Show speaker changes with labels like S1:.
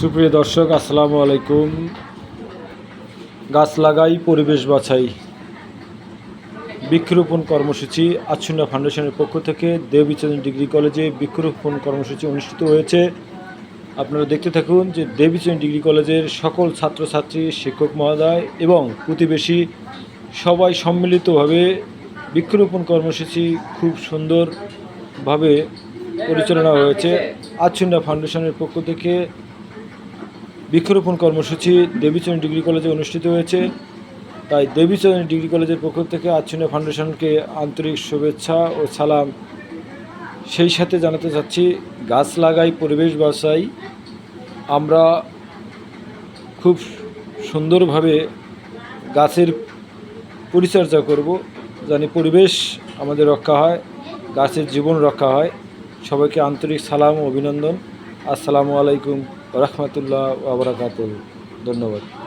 S1: সুপ্রিয় দর্শক, আসসালামু আলাইকুম। গাছ লাগাই, পরিবেশ বাছাই। বৃক্ষরোপণ কর্মসূচি আচ্ছুন্না ফাউন্ডেশনের পক্ষ থেকে দেবীচন্দ্র ডিগ্রি কলেজে বৃক্ষরোপণ কর্মসূচি অনুষ্ঠিত হয়েছে। আপনারা দেখতে থাকুন যে দেবীচন্দ্র ডিগ্রি কলেজের সকল ছাত্রছাত্রী, শিক্ষক মহোদয় এবং প্রতিবেশী সবাই সম্মিলিতভাবে বৃক্ষরোপণ কর্মসূচি খুব সুন্দরভাবে পরিচালনা হয়েছে। আচ্ছুন্না ফাউন্ডেশনের পক্ষ থেকে বৃক্ষরোপণ কর্মসূচি দেবীচরণ ডিগ্রি কলেজে অনুষ্ঠিত হয়েছে। তাই দেবীচরণ ডিগ্রি কলেজের পক্ষ থেকে আচ্ছন্ন ফাউন্ডেশনকে আন্তরিক শুভেচ্ছা ও সালাম। সেই সাথে জানাতে চাচ্ছি, গাছ লাগাই, পরিবেশ বাসাই আমরা খুব সুন্দরভাবে গাছের পরিচর্যা করব, জানি পরিবেশ আমাদের রক্ষা হয়, গাছের জীবন রক্ষা হয়। সবাইকে আন্তরিক সালাম অভিনন্দন। আসসালামু আলাইকুম। রহমতুল্লাহ আবরাকাতুল ধন্যবাদ।